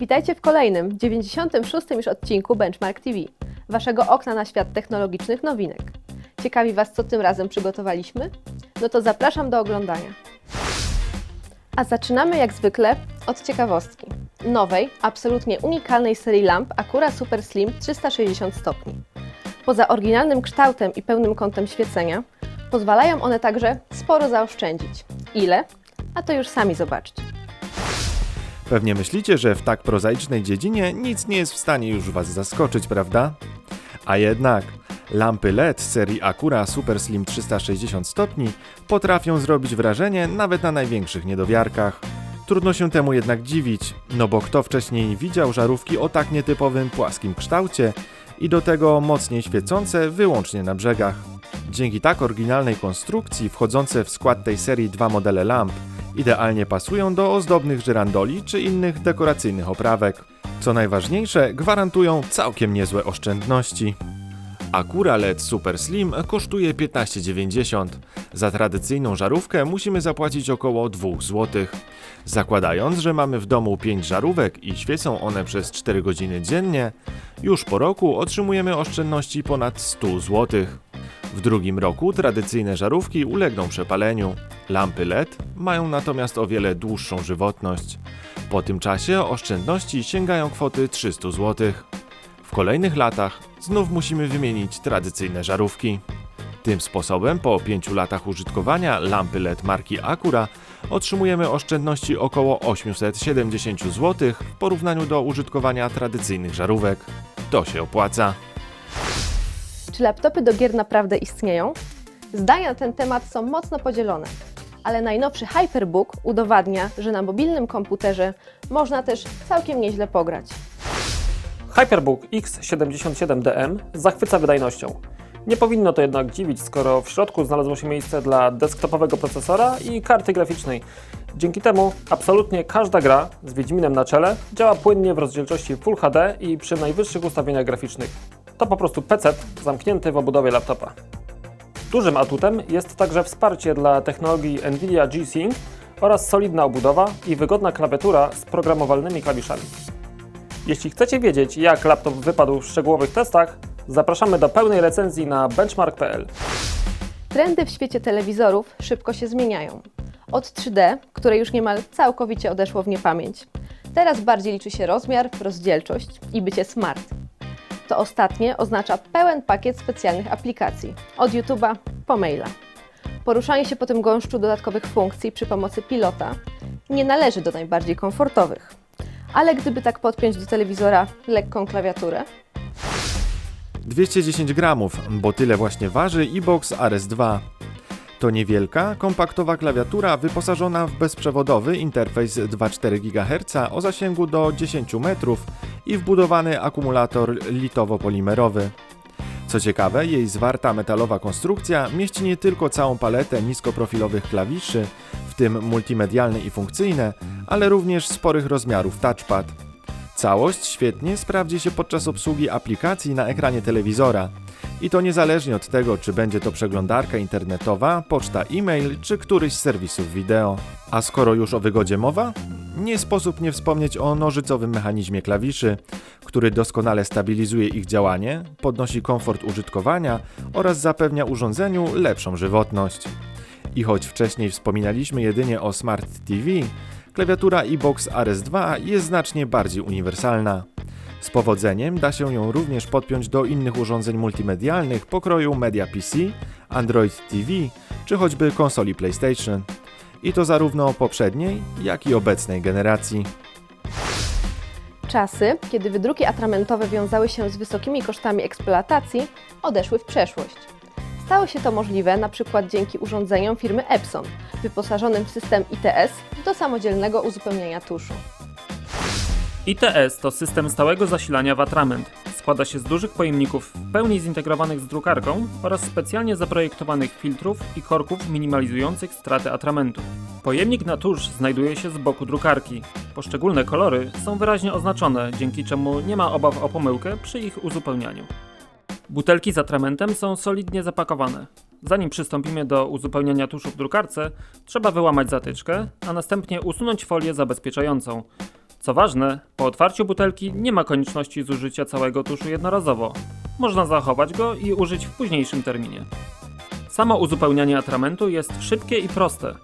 Witajcie w kolejnym, 96. już odcinku Benchmark TV, waszego okna na świat technologicznych nowinek. Ciekawi Was, co tym razem przygotowaliśmy? No to zapraszam do oglądania. A zaczynamy jak zwykle od ciekawostki. Nowej, absolutnie unikalnej serii lamp Acura Super Slim 360 stopni. Poza oryginalnym kształtem i pełnym kątem świecenia, pozwalają one także sporo zaoszczędzić. Ile? A to już sami zobaczcie. Pewnie myślicie, że w tak prozaicznej dziedzinie nic nie jest w stanie już Was zaskoczyć, prawda? A jednak lampy LED serii Acura Super Slim 360 stopni potrafią zrobić wrażenie nawet na największych niedowiarkach. Trudno się temu jednak dziwić, no bo kto wcześniej widział żarówki o tak nietypowym płaskim kształcie i do tego mocniej świecące wyłącznie na brzegach. Dzięki tak oryginalnej konstrukcji wchodzące w skład tej serii dwa modele lamp idealnie pasują do ozdobnych żyrandoli czy innych dekoracyjnych oprawek. Co najważniejsze, gwarantują całkiem niezłe oszczędności. Acura LED Super Slim kosztuje 15,90. Za tradycyjną żarówkę musimy zapłacić około 2 zł. Zakładając, że mamy w domu 5 żarówek i świecą one przez 4 godziny dziennie, już po roku otrzymujemy oszczędności ponad 100 zł. W drugim roku tradycyjne żarówki ulegną przepaleniu. Lampy LED mają natomiast o wiele dłuższą żywotność. Po tym czasie oszczędności sięgają kwoty 300 zł. W kolejnych latach znów musimy wymienić tradycyjne żarówki. Tym sposobem po 5 latach użytkowania lampy LED marki Acura otrzymujemy oszczędności około 870 zł w porównaniu do użytkowania tradycyjnych żarówek. To się opłaca. Czy laptopy do gier naprawdę istnieją? Zdania na ten temat są mocno podzielone, ale najnowszy Hyperbook udowadnia, że na mobilnym komputerze można też całkiem nieźle pograć. Hyperbook X77DM zachwyca wydajnością. Nie powinno to jednak dziwić, skoro w środku znalazło się miejsce dla desktopowego procesora i karty graficznej. Dzięki temu absolutnie każda gra z Wiedźminem na czele działa płynnie w rozdzielczości Full HD i przy najwyższych ustawieniach graficznych. To po prostu PC zamknięty w obudowie laptopa. Dużym atutem jest także wsparcie dla technologii Nvidia G-Sync oraz solidna obudowa i wygodna klawiatura z programowalnymi klawiszami. Jeśli chcecie wiedzieć, jak laptop wypadł w szczegółowych testach, zapraszamy do pełnej recenzji na benchmark.pl. Trendy w świecie telewizorów szybko się zmieniają. Od 3D, które już niemal całkowicie odeszło w niepamięć. Teraz bardziej liczy się rozmiar, rozdzielczość i bycie smart. To ostatnie oznacza pełen pakiet specjalnych aplikacji, od YouTube'a po maila. Poruszanie się po tym gąszczu dodatkowych funkcji przy pomocy pilota nie należy do najbardziej komfortowych. Ale gdyby tak podpiąć do telewizora lekką klawiaturę, 210 gramów, bo tyle właśnie waży iBox RS2. To niewielka, kompaktowa klawiatura wyposażona w bezprzewodowy interfejs 2,4 GHz o zasięgu do 10 metrów i wbudowany akumulator litowo-polimerowy. Co ciekawe, jej zwarta metalowa konstrukcja mieści nie tylko całą paletę niskoprofilowych klawiszy, w tym multimedialne i funkcyjne, ale również sporych rozmiarów touchpad. Całość świetnie sprawdzi się podczas obsługi aplikacji na ekranie telewizora. I to niezależnie od tego, czy będzie to przeglądarka internetowa, poczta e-mail, czy któryś z serwisów wideo. A skoro już o wygodzie mowa, nie sposób nie wspomnieć o nożycowym mechanizmie klawiszy, który doskonale stabilizuje ich działanie, podnosi komfort użytkowania oraz zapewnia urządzeniu lepszą żywotność. I choć wcześniej wspominaliśmy jedynie o Smart TV, klawiatura iBox RS2 jest znacznie bardziej uniwersalna. Z powodzeniem da się ją również podpiąć do innych urządzeń multimedialnych pokroju Media PC, Android TV czy choćby konsoli PlayStation. I to zarówno poprzedniej, jak i obecnej generacji. Czasy, kiedy wydruki atramentowe wiązały się z wysokimi kosztami eksploatacji, odeszły w przeszłość. Stało się to możliwe na przykład dzięki urządzeniom firmy Epson, wyposażonym w system ITS do samodzielnego uzupełniania tuszu. ITS to system stałego zasilania w atrament. Składa się z dużych pojemników w pełni zintegrowanych z drukarką oraz specjalnie zaprojektowanych filtrów i korków minimalizujących straty atramentu. Pojemnik na tusz znajduje się z boku drukarki. Poszczególne kolory są wyraźnie oznaczone, dzięki czemu nie ma obaw o pomyłkę przy ich uzupełnianiu. Butelki z atramentem są solidnie zapakowane. zanim przystąpimy do uzupełniania tuszu w drukarce, trzeba wyłamać zatyczkę, a następnie usunąć folię zabezpieczającą. Co ważne, po otwarciu butelki nie ma konieczności zużycia całego tuszu jednorazowo. Można zachować go i użyć w późniejszym terminie. Samo uzupełnianie atramentu jest szybkie i proste.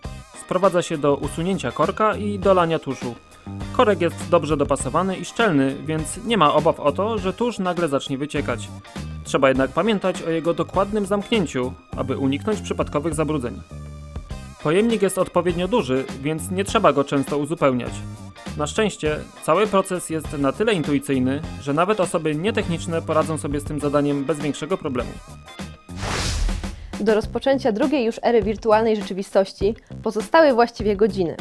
Sprowadza się do usunięcia korka i dolania tuszu. Korek jest dobrze dopasowany i szczelny, więc nie ma obaw o to, że tusz nagle zacznie wyciekać. Trzeba jednak pamiętać o jego dokładnym zamknięciu, aby uniknąć przypadkowych zabrudzeń. Pojemnik jest odpowiednio duży, więc nie trzeba go często uzupełniać. Na szczęście, cały proces jest na tyle intuicyjny, że nawet osoby nietechniczne poradzą sobie z tym zadaniem bez większego problemu. Do rozpoczęcia drugiej już ery wirtualnej rzeczywistości pozostały właściwie godziny.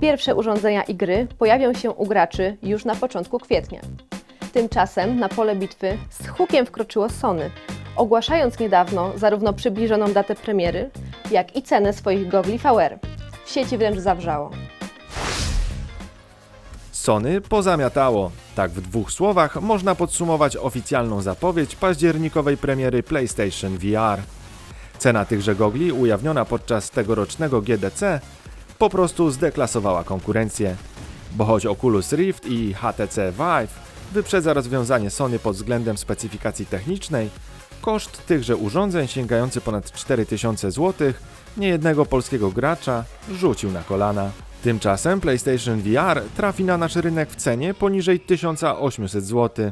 Pierwsze urządzenia i gry pojawią się u graczy już na początku kwietnia. Tymczasem na pole bitwy z hukiem wkroczyło Sony, ogłaszając niedawno zarówno przybliżoną datę premiery, jak i cenę swoich gogli VR. W sieci wręcz zawrzało. Sony pozamiatało. Tak w dwóch słowach można podsumować oficjalną zapowiedź październikowej premiery PlayStation VR. Cena tychże gogli, ujawniona podczas tegorocznego GDC, po prostu zdeklasowała konkurencję. Bo choć Oculus Rift i HTC Vive wyprzedza rozwiązanie Sony pod względem specyfikacji technicznej, koszt tychże urządzeń sięgający ponad 4000 zł niejednego polskiego gracza rzucił na kolana. Tymczasem PlayStation VR trafi na nasz rynek w cenie poniżej 1800 zł.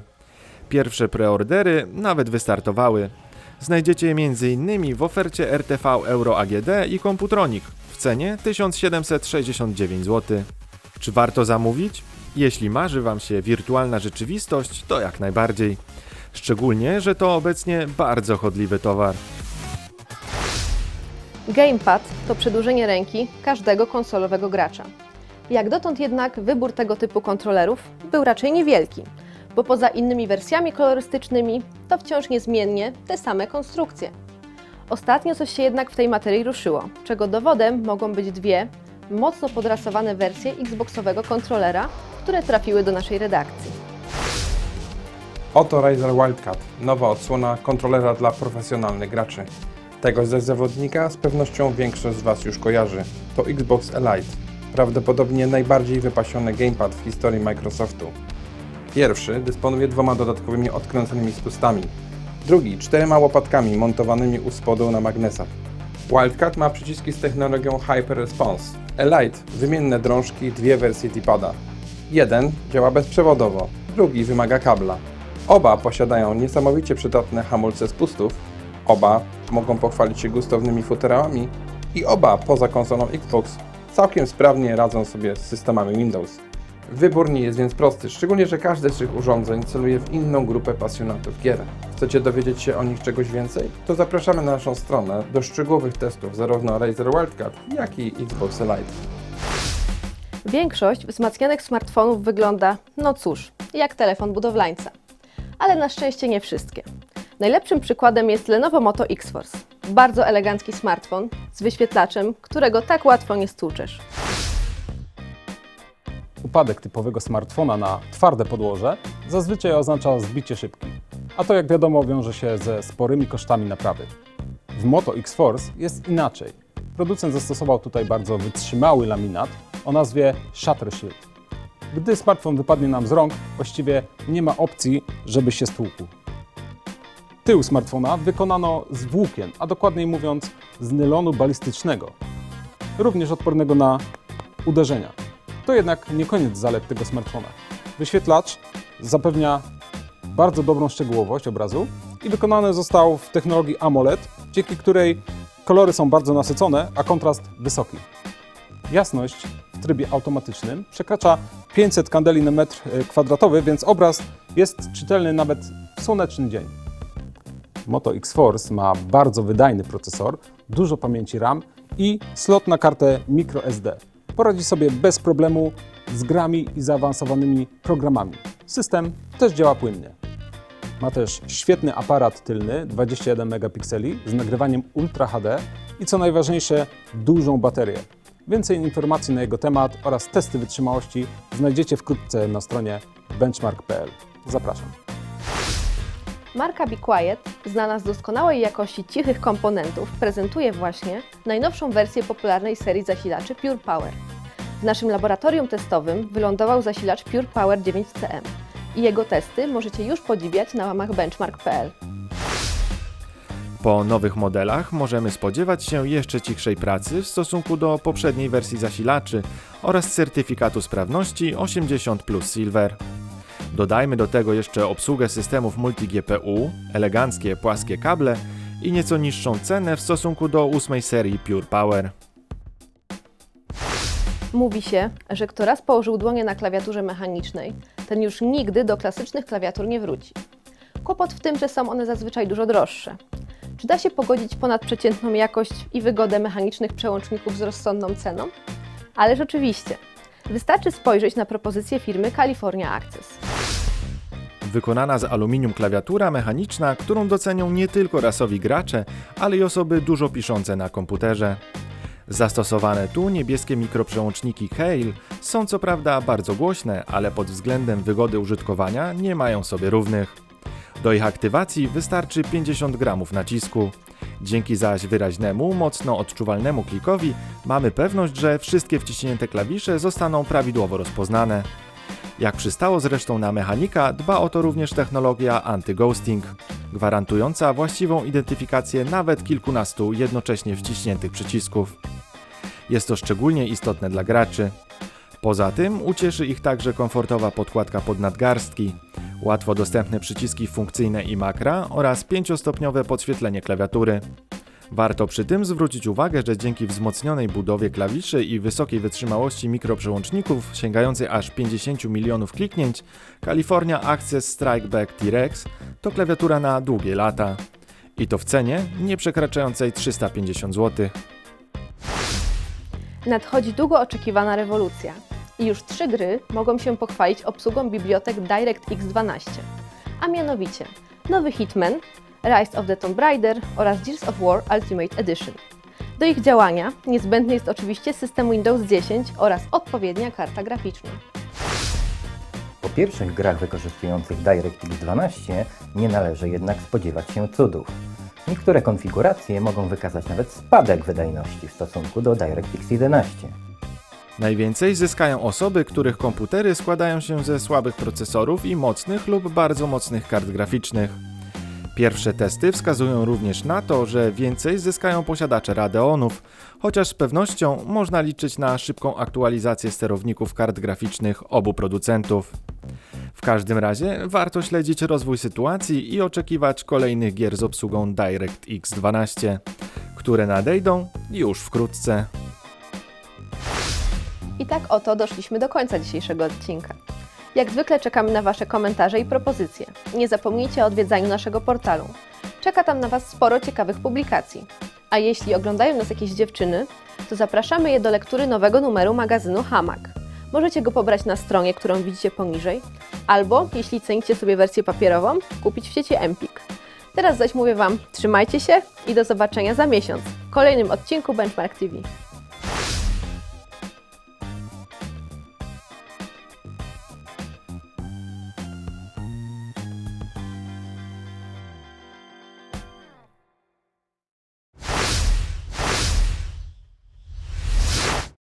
Pierwsze preordery nawet wystartowały. Znajdziecie je m.in. w ofercie RTV Euro AGD i Computronic w cenie 1769 zł. Czy warto zamówić? Jeśli marzy Wam się wirtualna rzeczywistość, to jak najbardziej. Szczególnie, że to obecnie bardzo chodliwy towar. Gamepad to przedłużenie ręki każdego konsolowego gracza. Jak dotąd jednak wybór tego typu kontrolerów był raczej niewielki, bo poza innymi wersjami kolorystycznymi to wciąż niezmiennie te same konstrukcje. Ostatnio coś się jednak w tej materii ruszyło, czego dowodem mogą być dwie mocno podrasowane wersje Xboxowego kontrolera, które trafiły do naszej redakcji. Oto Razer Wildcat, nowa odsłona kontrolera dla profesjonalnych graczy. Tego ze zawodnika z pewnością większość z Was już kojarzy. To Xbox Elite, prawdopodobnie najbardziej wypasiony gamepad w historii Microsoftu. Pierwszy dysponuje dwoma dodatkowymi odkręconymi spustami, drugi czterema łopatkami montowanymi u spodu na magnesach. Wildcat ma przyciski z technologią Hyper Response. Elite wymienne drążki, dwie wersje D-pada. Jeden działa bezprzewodowo, drugi wymaga kabla. Oba posiadają niesamowicie przydatne hamulce spustów, oba mogą pochwalić się gustownymi futerałami i oba poza konsolą Xbox całkiem sprawnie radzą sobie z systemami Windows. Wybór nie jest więc prosty, szczególnie, że każde z tych urządzeń celuje w inną grupę pasjonatów gier. Chcecie dowiedzieć się o nich czegoś więcej? To zapraszamy na naszą stronę do szczegółowych testów zarówno Razer Wildcat, jak i Xbox Elite. Większość wzmacnianych smartfonów wygląda, no cóż, jak telefon budowlańca. Ale na szczęście nie wszystkie. Najlepszym przykładem jest Lenovo Moto X-Force. Bardzo elegancki smartfon z wyświetlaczem, którego tak łatwo nie stłuczesz. Upadek typowego smartfona na twarde podłoże zazwyczaj oznacza zbicie szybki, a to jak wiadomo wiąże się ze sporymi kosztami naprawy. W Moto X-Force jest inaczej. Producent zastosował tutaj bardzo wytrzymały laminat o nazwie Shutter Shield. Gdy smartfon wypadnie nam z rąk, właściwie nie ma opcji, żeby się stłukł. Tył smartfona wykonano z włókien, a dokładniej mówiąc z nylonu balistycznego, również odpornego na uderzenia. To jednak nie koniec zalet tego smartfona. Wyświetlacz zapewnia bardzo dobrą szczegółowość obrazu i wykonany został w technologii AMOLED, dzięki której kolory są bardzo nasycone, a kontrast wysoki. Jasność w trybie automatycznym przekracza 500 kandeli na metr e, kwadratowy, więc obraz jest czytelny nawet w słoneczny dzień. Moto X-Force ma bardzo wydajny procesor, dużo pamięci RAM i slot na kartę microSD. Poradzi sobie bez problemu z grami i zaawansowanymi programami. System też działa płynnie. Ma też świetny aparat tylny 21 megapikseli z nagrywaniem Ultra HD i co najważniejsze dużą baterię. Więcej informacji na jego temat oraz testy wytrzymałości znajdziecie wkrótce na stronie benchmark.pl. Zapraszam. Marka Be Quiet, znana z doskonałej jakości cichych komponentów, prezentuje właśnie najnowszą wersję popularnej serii zasilaczy Pure Power. W naszym laboratorium testowym wylądował zasilacz Pure Power 9CM i jego testy możecie już podziwiać na łamach benchmark.pl. Po nowych modelach możemy spodziewać się jeszcze cichszej pracy w stosunku do poprzedniej wersji zasilaczy oraz certyfikatu sprawności 80 plus Silver. Dodajmy do tego jeszcze obsługę systemów multi-GPU, eleganckie płaskie kable i nieco niższą cenę w stosunku do ósmej serii Pure Power. Mówi się, że kto raz położył dłonie na klawiaturze mechanicznej, ten już nigdy do klasycznych klawiatur nie wróci. Kłopot w tym, że są one zazwyczaj dużo droższe. Czy da się pogodzić ponadprzeciętną jakość i wygodę mechanicznych przełączników z rozsądną ceną? Ależ oczywiście. Wystarczy spojrzeć na propozycję firmy California Access. Wykonana z aluminium klawiatura mechaniczna, którą docenią nie tylko rasowi gracze, ale i osoby dużo piszące na komputerze. Zastosowane tu niebieskie mikroprzełączniki Hale są co prawda bardzo głośne, ale pod względem wygody użytkowania nie mają sobie równych. Do ich aktywacji wystarczy 50 gramów nacisku. Dzięki zaś wyraźnemu, mocno odczuwalnemu klikowi mamy pewność, że wszystkie wciśnięte klawisze zostaną prawidłowo rozpoznane. Jak przystało zresztą na mechanika, dba o to również technologia anti-ghosting, gwarantująca właściwą identyfikację nawet kilkunastu jednocześnie wciśniętych przycisków. Jest to szczególnie istotne dla graczy. Poza tym ucieszy ich także komfortowa podkładka pod nadgarstki, łatwo dostępne przyciski funkcyjne i makra oraz pięciostopniowe podświetlenie klawiatury. Warto przy tym zwrócić uwagę, że dzięki wzmocnionej budowie klawiszy i wysokiej wytrzymałości mikroprzełączników sięgającej aż 50 milionów kliknięć, California Access Strike Back T-Rex to klawiatura na długie lata. I to w cenie nie przekraczającej 350 zł. Nadchodzi długo oczekiwana rewolucja i już trzy gry mogą się pochwalić obsługą bibliotek DirectX 12, a mianowicie nowy Hitman, Rise of the Tomb Raider oraz Gears of War Ultimate Edition. Do ich działania niezbędny jest oczywiście system Windows 10 oraz odpowiednia karta graficzna. Po pierwszych grach wykorzystujących DirectX 12 nie należy jednak spodziewać się cudów. Niektóre konfiguracje mogą wykazać nawet spadek wydajności w stosunku do DirectX 11. Najwięcej zyskają osoby, których komputery składają się ze słabych procesorów i mocnych lub bardzo mocnych kart graficznych. Pierwsze testy wskazują również na to, że więcej zyskają posiadacze Radeonów, chociaż z pewnością można liczyć na szybką aktualizację sterowników kart graficznych obu producentów. W każdym razie warto śledzić rozwój sytuacji i oczekiwać kolejnych gier z obsługą DirectX 12, które nadejdą już wkrótce. I tak oto doszliśmy do końca dzisiejszego odcinka. Jak zwykle czekamy na Wasze komentarze i propozycje. Nie zapomnijcie o odwiedzaniu naszego portalu. Czeka tam na Was sporo ciekawych publikacji. A jeśli oglądają nas jakieś dziewczyny, to zapraszamy je do lektury nowego numeru magazynu Hamak. Możecie go pobrać na stronie, którą widzicie poniżej, albo, jeśli cenicie sobie wersję papierową, kupić w sieci Empik. Teraz zaś mówię Wam, trzymajcie się i do zobaczenia za miesiąc w kolejnym odcinku Benchmark TV.